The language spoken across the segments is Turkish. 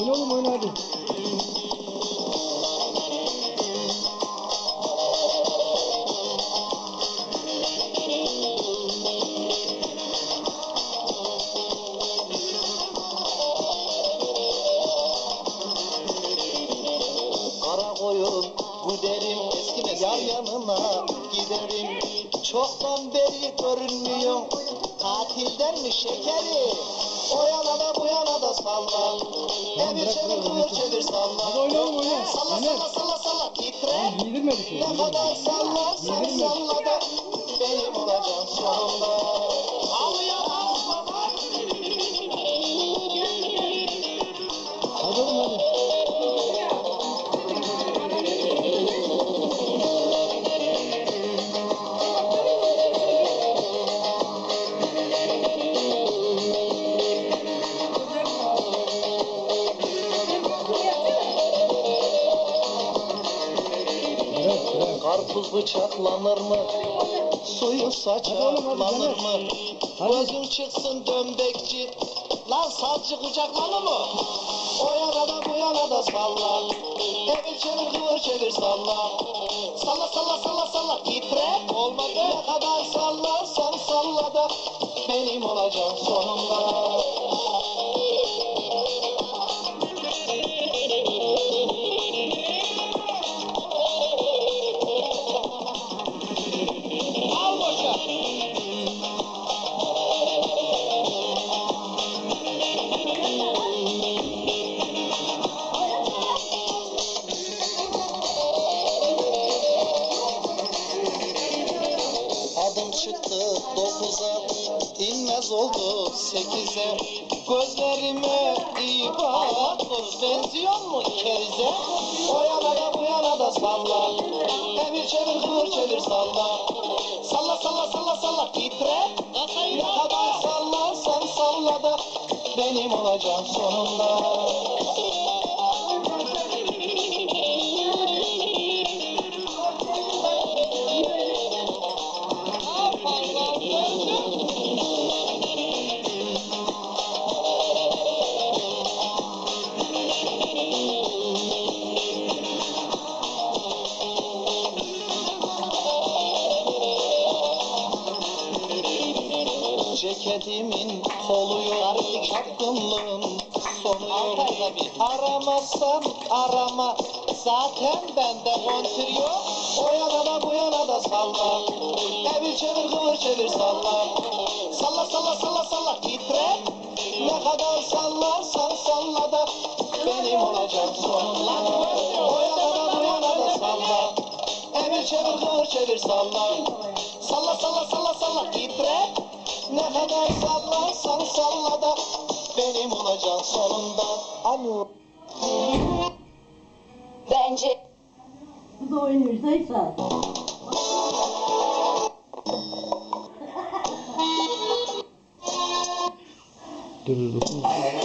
Oyna oğlum oyna hadi. Kara koyun bu derim eski meski. Yar yanına giderim. Çoktan beri görünmüyor. Tatilden mi şekeri O yana da bu yana da salla. Emir çevir kıvır çevir salla. Hadi oyna oğlum, oyna. Salla salla salla salla. Titre Lan giydirmedik ki. Ne kadar sallarsan salla da Benim olacağım sonunda bıçaklanır mı? Suyu saçaklanır mı? Gözün çıksın dömbekçi Lan savcı kucaklanır mı? O yana da bu yana da salla. Evir çevir kıvır çevir salla. Salla salla salla salla. Titre Olmadı. Ne kadar sallarsan salla da Benim olacağım sonunda Çıktı dokuza, inmez oldu sekize. Gözlerime iyi bak, benziyor mu kerize? O yana da bu yana da salla, emir çevir kıvır çevir salla. Salla salla salla salla titre, ne kadar sallarsan salla da benim olacağım sonunda. Ceketimin koluyor, çapkınlığın sonuyor. Aramazsan arama, zaten bende kontürüyor. O yana da bu yana da salla, evir çevir kıvır çevir salla. Salla salla salla salla. Titre, ne kadar sallarsan salla da benim olacak sonunda. O yana da bu yana da salla, evir çevir kıvır çevir salla. Salla salla salla salla. Titre, ne kadar sallarsan salla da benim olacak sonunda. Alo. Bence Bu da oynuyor Zeysa. Dur dur dur.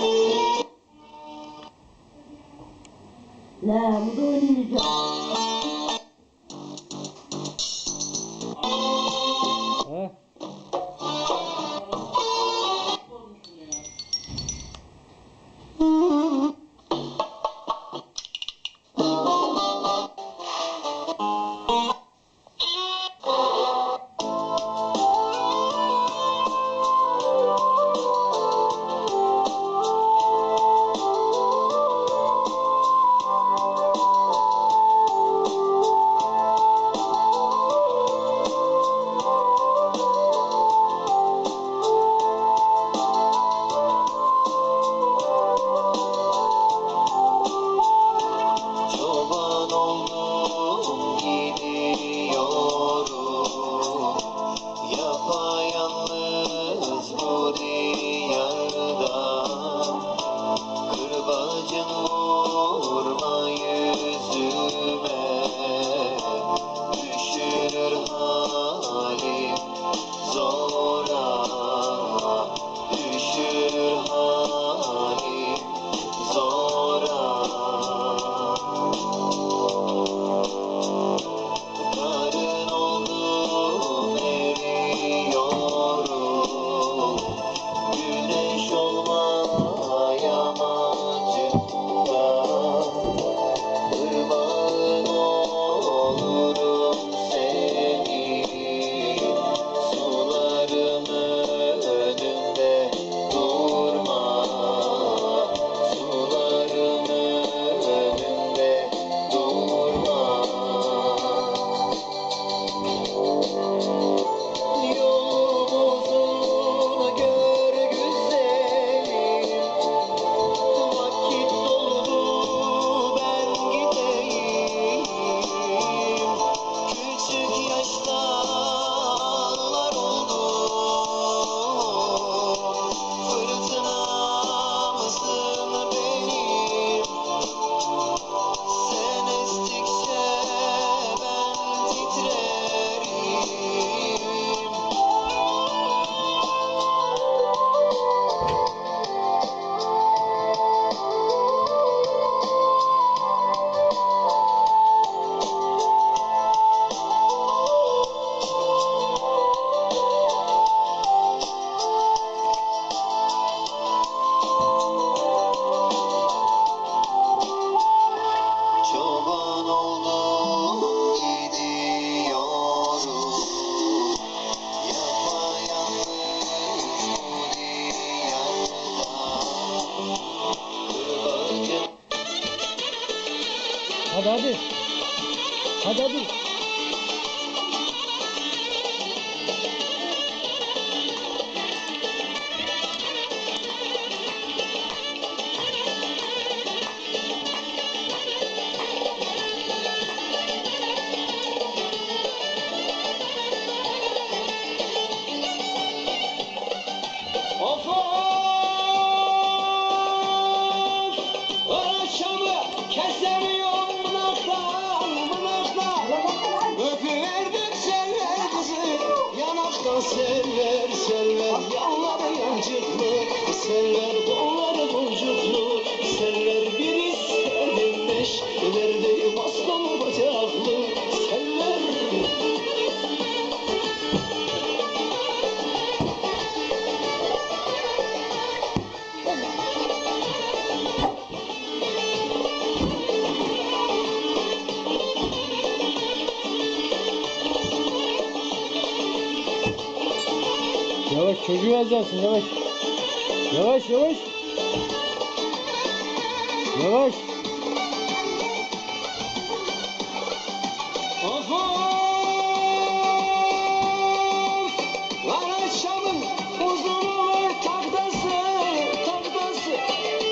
serre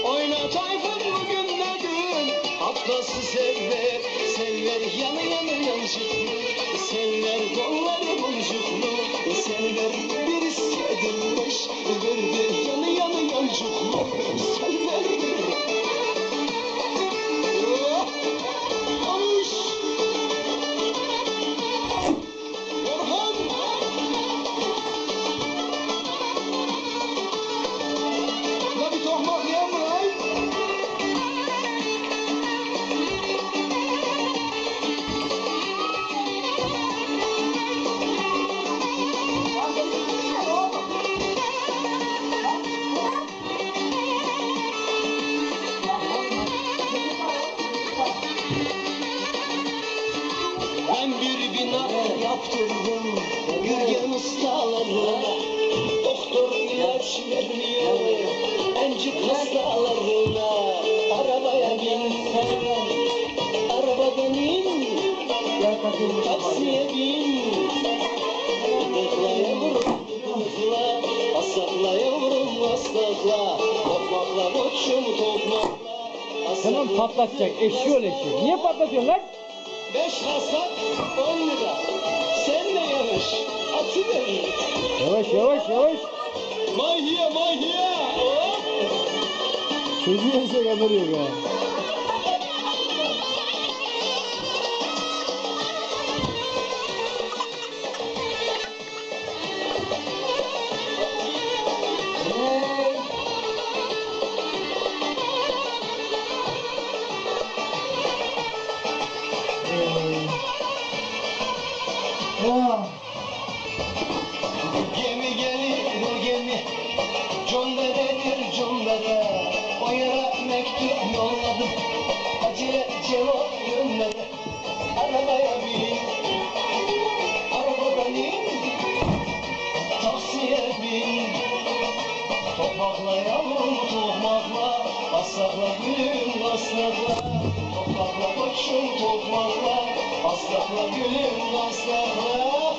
Oyna tayfun bugün de dün. Atlası sever, sever yanı yanı yancıklı. Sever kolları boncuklu. Sever yanı yanı yancıklı. Ustalarına Doktor ilaç vermiyor Encik hastalarına Arabaya bin Araba benim Taksiye bin Gıdıkla yavrum gıdıkla Asakla yavrum asakla Tokmakla koçum tokmakla Tamam patlatacak. Eşiyor eşiyor. Niye patlatıyorsun lan? Beş hasak on lira. Sen de yavaş. Yavaş yavaş yavaş. Mahiye. Hop. Çocuğu yoksa geberiyor ya. Yolladım. Acele cevap gönderdi. Arabaya bin. Arabadan in. Taksiye bin. Topmakla yavrum tokmakla Aslanla gülüm aslanla Topmakla koçum tokmakla Aslanla gülüm aslanla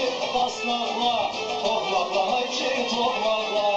Hacı aslanla Tokmakla hacı tokmakla